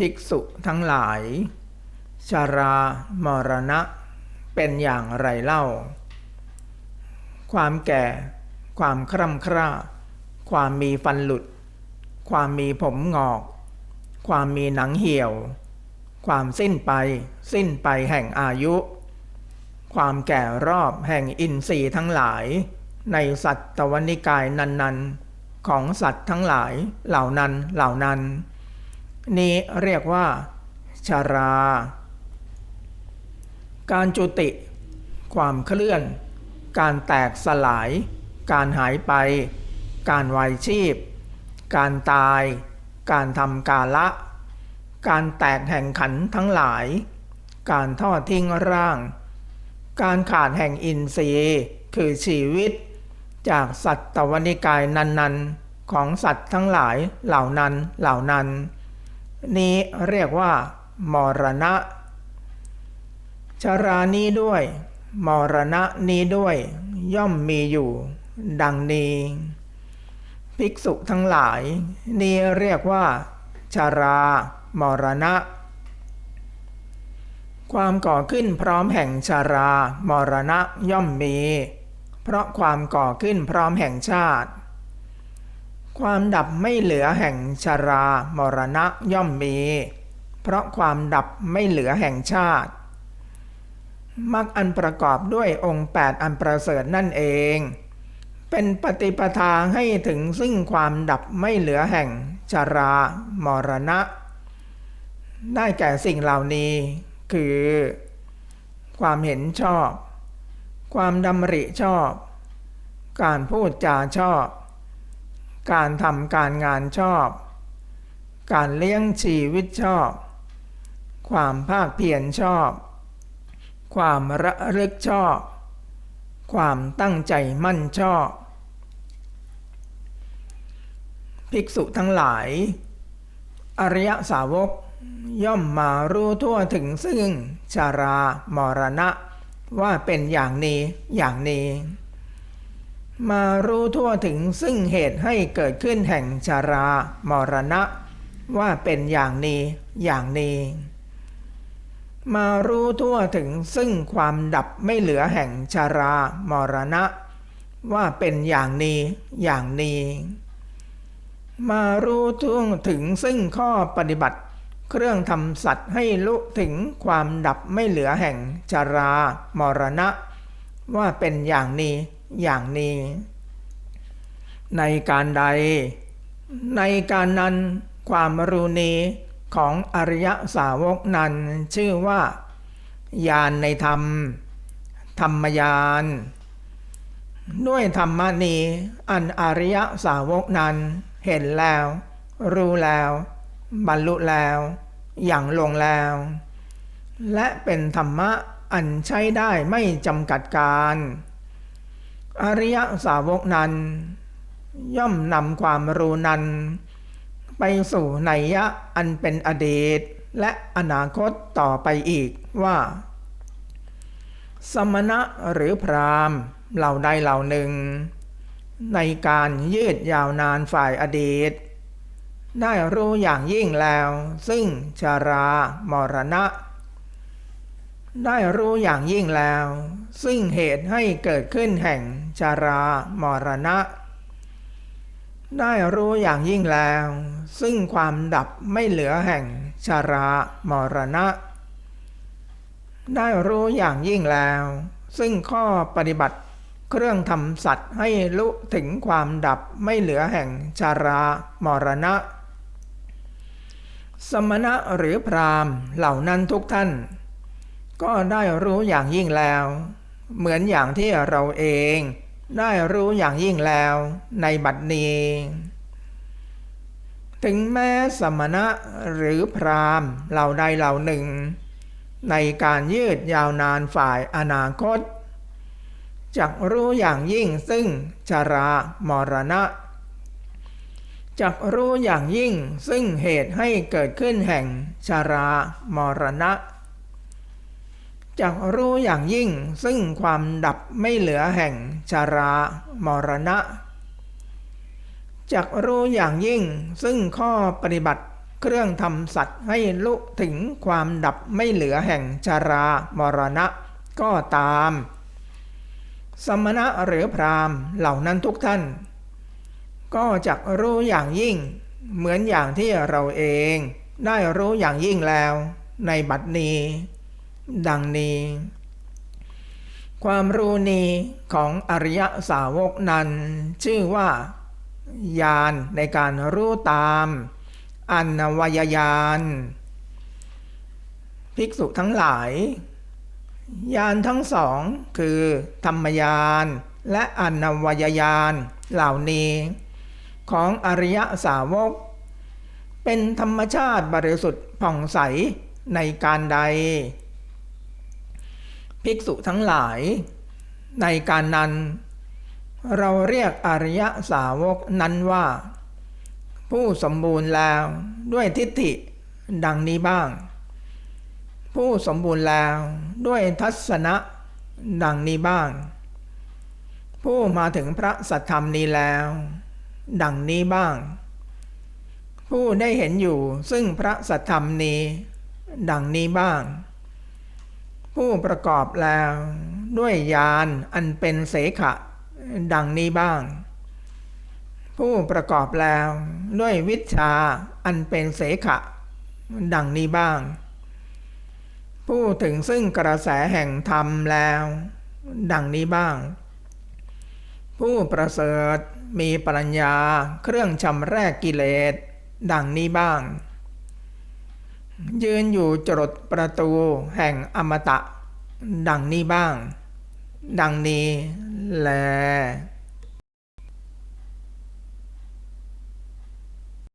ภิกษุทั้งหลาย ชารามรณะ เป็นอย่างไรเล่า ความแก่ ความคร่ำคร่า ความมีฟันหลุด ความมีผมงอก ความมีหนังเหี่ยว ความสิ้นไป สิ้นไปแห่งอายุ ความแก่รอบแห่งอินทรีย์ทั้งหลาย ในสัตตวนิกายนันๆของสัตว์ทั้งหลายเหล่านั้นเหล่านั้นน นี่เรียกว่าชารา การจุติ ความเคลื่อน การแตกสลาย การหายไป การวายชีพ การตาย การทำกาละ การแตกแห่งขันทั้งหลาย การทอดทิ้งร่าง การขาดแห่งอินทรีย์คือชีวิต จากสัตตวนิกายนันๆของสัตว์ทั้งหลายเหล่านั้นเหล่านั้น นี้เรียกว่า มรณะ ชารานี้ด้วย มรณะนี้ด้วย ย่อมมีอยู่ ดังนี้ ภิกษุทั้งหลาย นี้เรียกว่า ชารามรณะ ความก่อขึ้นพร้อมแห่งชารามรณะย่อมมี เพราะความก่อขึ้นพร้อมแห่งชาติ ความดับไม่เหลือแห่งชารามรณะย่อมมี เพราะความดับไม่เหลือแห่งชาติมรรคอันประกอบด้วยองค์ 8 อันประเสริฐนั่นเอง เป็นปฏิปทาให้ถึงซึ่งความดับไม่เหลือแห่งชารามรณะ ได้แก่สิ่งเหล่านี้คือ ความเห็นชอบ ความดำริชอบ การพูดจาชอบ การทำการงานชอบ การเลี้ยงชีวิตชอบ ความภาคเพียรชอบ ความระลึกชอบ ความตั้งใจมั่นชอบ ภิกษุทั้งหลาย อริยสาวกย่อมมารู้ทั่วถึงซึ่งชารามรณะว่าเป็นอย่างนี้อย่างนี้ มารู้ทั่วถึงซึ่งเหตุให้เกิดขึ้นแห่งชารามรณะ ว่าเป็นอย่างนี้อย่างนี้ มารู้ทั่วถึงซึ่งความดับไม่เหลือแห่งชารามรณะ ว่าเป็นอย่างนี้อย่างนี้ มารู้ทั่วถึงซึ่งข้อปฏิบัติ เครื่องทำสัตว์ให้ลุถึงความดับไม่เหลือแห่งชารามรณะ ว่าเป็นอย่างนี้ อย่างนี้ ในการใด ในการนั้นความรู้นี้ของอริยสาวกนั้นชื่อว่า ญาณในธรรม ธรรมญาณด้วยธรรมนี้อันอริยสาวกนั้นเห็นแล้ว รู้แล้ว บรรลุแล้ว อย่างลงแล้ว และเป็นธรรมะอันใช้ได้ไม่จำกัดการ อริยสาวกนั้น ย่อมนำความรู้นั้น ไปสู่นัยยะอันเป็นอดีต และอนาคตต่อไปอีกว่า สมณะหรือพรามเหล่าใดเหล่าหนึ่ง ในการยืดยาวนานฝ่ายอดีต ได้รู้อย่างยิ่งแล้ว ซึ่งชารามรณะ ได้รู้อย่างยิ่งแล้ว ซึ่งเหตุให้เกิดขึ้นแห่งชารามรณะ ได้รู้อย่างยิ่งแล้ว ซึ่งความดับไม่เหลือแห่งชารามรณะ ได้รู้อย่างยิ่งแล้ว ซึ่งข้อปฏิบัติเครื่องทำสัตว์ให้ลุถึงความดับไม่เหลือแห่งชารามรณะ สมณะหรือพรามเหล่านั้นทุกท่าน ก็ได้รู้อย่างยิ่งแล้ว เหมือนอย่างที่เราเอง ได้รู้อย่างยิ่งแล้วในบัดนี้ ถึงแม้สมณะหรือพรามเหล่าใดเหล่าหนึ่ง ในการยืดยาวนานฝ่ายอนาคตจักรู้อย่างยิ่งซึ่งชารามรณะจักรู้อย่างยิ่งซึ่งเหตุให้เกิดขึ้นแห่งชารามรณะ จักรู้อย่างยิ่งซึ่งความดับไม่เหลือแห่งชารามรณะจักรู้อย่างยิ่งซึ่งข้อปฏิบัติเครื่องทำสัตว์ให้ลุถึงความดับไม่เหลือแห่งชารามรณะก็ตาม สมณะหรือพรามเหล่านั้นทุกท่าน ก็จะรู้อย่างยิ่ง เหมือนอย่างที่เราเอง ได้รู้อย่างยิ่งแล้วในบัดนี้ ดังนี้ ความรู้นี้ของอริยสาวกนั้น ชื่อว่า ญาณในการรู้ตามอันนวายญาณภิกษุทั้งหลายญาณทั้งสองคือ ธรรมญาณและอันนวายญาณเหล่านี้ ของอริยสาวก เป็นธรรมชาติบริสุทธิ์ผ่องใสในการใด ภิกษุทั้งหลาย ในการนั้น เราเรียกอริยสาวกนั้นว่า ผู้สมบูรณ์แล้วด้วยทิฏฐิดังนี้บ้าง ผู้สมบูรณ์แล้วด้วยทัศนะดังนี้บ้าง ผู้มาถึงพระสัทธรรมนี้แล้ว ดังนี้บ้าง ผู้ได้เห็นอยู่ซึ่งพระสัทธรรมนี้ ดังนี้บ้าง ผู้ประกอบแล้วด้วยญาณอันเป็นเสขะ ดังนี้บ้าง ผู้ประกอบแล้วด้วยวิชาอันเป็นเสขะ ดังนี้บ้าง ผู้ถึงซึ่งกระแสแห่งธรรมแล้ว ดังนี้บ้าง ผู้ประเสริฐมีปัญญาเครื่องชำแรกกิเลส ดังนี้บ้าง ยืนอยู่จรดประตูแห่งอมตะ ดังนี้บ้าง ดังนี้แล